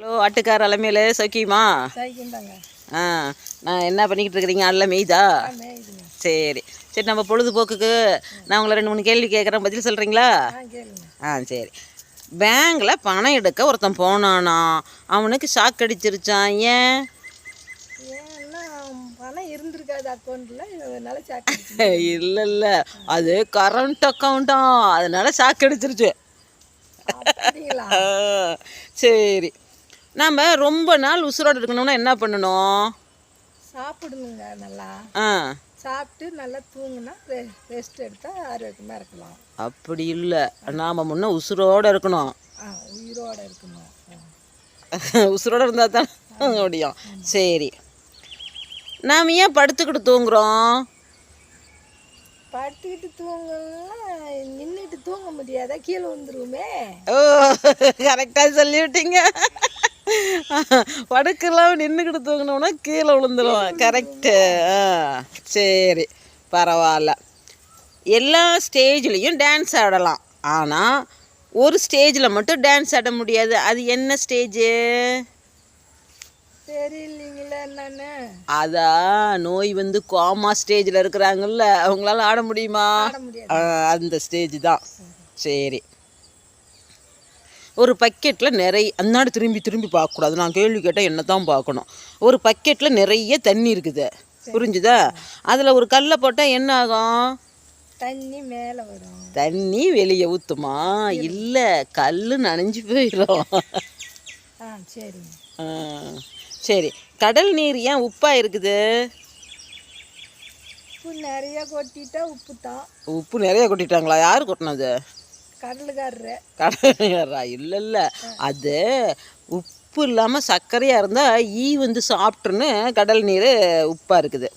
Hello ஆட்டுக்கார அலமையில சௌக்கியமா? ஆ நான் என்ன பண்ணிக்கிட்டு இருக்கிறீங்க அல்ல மெய்தா? சரி. சரி நம்ம பொழுதுபோக்குக்கு நான் உங்களை ரெண்டு மூணு கேள்வி கேட்குறேன். பதில் சொல்கிறீங்களா ஆ சரி. பேங்கில் பணம் எடுக்க ஒருத்தன் போனானா அவனுக்கு ஷாக் அடிச்சிருச்சான் ஏன்? இல்லை இல்லை. அது கரண்ட் அக்கௌண்ட்டா அதனால ஷாக் அடிச்சிருச்சு. சரி. நாம் ரொம்ப நாள் உசுரோடு இருக்கணும்னா என்ன பண்ணணும்? சாப்பிடணுங்க நல்லா. ஆ. சாப்பிட்டு நல்லா தூங்குனா ரெஸ்ட் எடுத்தால் ஆரோக்கியமாக இருக்கலாம். அப்படி இல்லை. நாம் முன்ன உசுரோடு இருக்கணும். ஆ உயிரோடு இருக்கணும். உசுரோடு இருந்தால் தான் முடியும். சரி. நாம் ஏன் படுத்துக்கிட்டு தூங்குறோம்? படுத்துக்கிட்டு தூங்கலாம் நின்றுட்டு தூங்க முடியாதா? கீழே வந்துருவோமே ஓ கரெக்டாக சொல்லிவிட்டீங்க. படுக்கலாம் நின்றுக்கிட்டு தூங்கினோம்னா கீழே விழுந்துடும் கரெக்டு ஆ சரி பரவாயில்ல. எல்லா ஸ்டேஜ்லேயும் டான்ஸ் ஆடலாம். ஆனால் ஒரு ஸ்டேஜில் மட்டும் டான்ஸ் ஆட முடியாது. அது என்ன ஸ்டேஜு அதான் நோய் வந்து கோமா ஸ்டேஜில் இருக்கிறாங்கல்ல அவங்களால ஆட முடியுமா? அந்த ஸ்டேஜ் தான். சரி. ஒரு பக்கெட்டில் நிறைய அந்நாடு திரும்பி திரும்பி பார்க்கக்கூடாது. நான் கேள்வி கேட்டால் என்ன தான் பார்க்கணும். ஒரு பக்கெட்டில் நிறைய தண்ணி இருக்குது. புரிஞ்சுதா? அதில் ஒரு கல்லை போட்டால் என்ன ஆகும்? தண்ணி மேலே வரும். தண்ணி வெளியே ஊற்றுமா இல்லை. கல் நனைஞ்சு போயிடும். ஆ சரிங்க ஆ, சரி. கடல் நீர் ஏன் உப்பாக இருக்குது? உப்பு நிறைய கொட்டிட்டா உப்பு தான் உப்பு நிறைய கொட்டிட்டாங்களா? யார் கொட்டினது? கடலுக்காரரு. கடலையாரா இல்லை இல்லை. அது உப்பு இல்லாமல் சர்க்கரையாக இருந்தால் ஈ வந்து சாப்பிட்ருன்னு கடல் நீர் உப்பாக இருக்குது.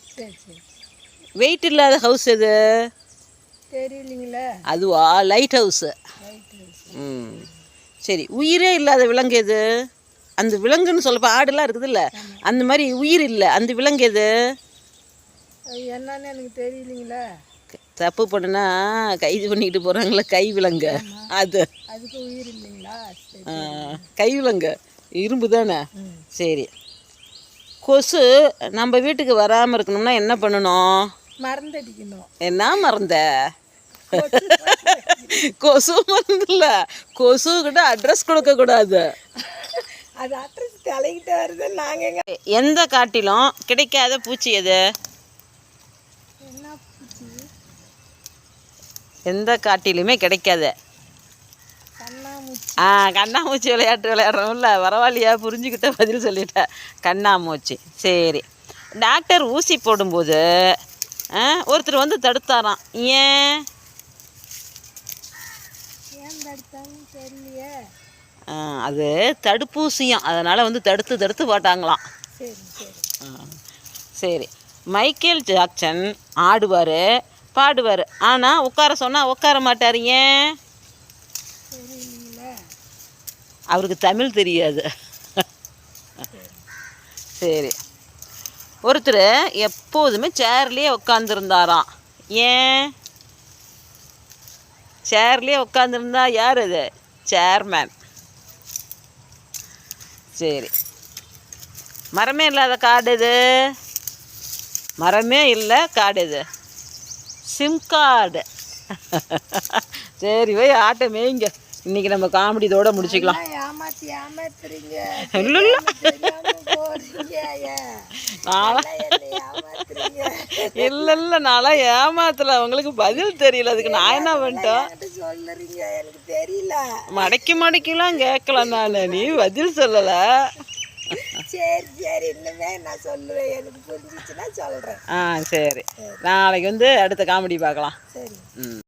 வெயிட் இல்லாத ஹவுஸ் எது? தெரியலீங்களே. அதுவா? லைட் ஹவுஸு ம். சரி உயிரே இல்லாத விலங்கு எது? அந்த விலங்குன்னு சொல்லப்போ ஆடுலாம் இருக்குதுல்ல. அந்த மாதிரி உயிர் இல்லை. அந்த விலங்கு எது? என்னன்னு எனக்கு தெரியலீங்களே. தப்பு பண்ணுனா கைது பண்ணிக்கிட்டு போகிறாங்களே கை விலங்கு. அது. அதுக்கு உயிர் இல்லைங்களா? கை விலங்கு. இரும்பு தானே? சரி. கொசு நம்ம வீட்டுக்கு வராமல் இருக்கணும்னா என்ன பண்ணணும்? மறந்தடிக்கணும். என்ன மறந்த? கொசு மறந்துல கொசு கிட்ட அட்ரஸ் கொடுக்க கூடாது. அது அட்ரஸ் தலைக்கிட்ட வருது நாங்கள் எந்த காட்டிலும் கிடைக்காத பூச்சி எது என்ன பூச்சி எந்த காட்டிலுமே கிடைக்காது. ஆ கண்ணாமூச்சி விளையாட்டு விளையாடுறோம்ல பரவாயில்லையா? புரிஞ்சுக்கிட்ட பதில் சொல்லிட்டேன் கண்ணாமூச்சி. சரி. டாக்டர் ஊசி போடும்போது ஒருத்தர் வந்து தடுத்தாராம். ஏன்? அது தடுப்பூசியம். அதனால் வந்து தடுத்து தடுத்து போட்டாங்களாம். சரி சரி. மைக்கேல் ஜாக்சன் ஆடுவார். பாடுவார். ஆனால் உட்கார சொன்னால் உட்கார மாட்டார். ஏன்? அவருக்கு தமிழ் தெரியாது. சரி. ஒருத்தர் எப்போதுமே சேர்லேயே உட்காந்துருந்தாராம் ஏன்? சேர்லேயே உட்காந்துருந்தா யார் அது? சேர்மேன் சரி. மரமே இல்லாத காடு இது மரமே இல்லை காடு இது சிம் கார்டு சரி போய் ஆட்டை மேய்ங்க. இன்னைக்கு நம்ம காமெடி இதோட முடிச்சுக்கலாம். ஏமாத்தி ஏமாத்துறீங்க? இல்ல, இல்ல. நான்லாம் ஏமாத்தல. உங்களுக்கு பதில் தெரியல. அதுக்கு நான் என்ன சொல்லுறீங்க? எனக்கு தெரியல. மடக்கி மடக்கிலாம் கேட்கல நான். நீ பதில் சொல்லலை. சரி சரி இன்னுமே நான் சொல்லுவேன். எனக்கு புரிஞ்சிச்சுன்னா சொல்றேன். ஆ சரி. நாளைக்கு வந்து அடுத்த காமெடி பார்க்கலாம். சரி. ம்.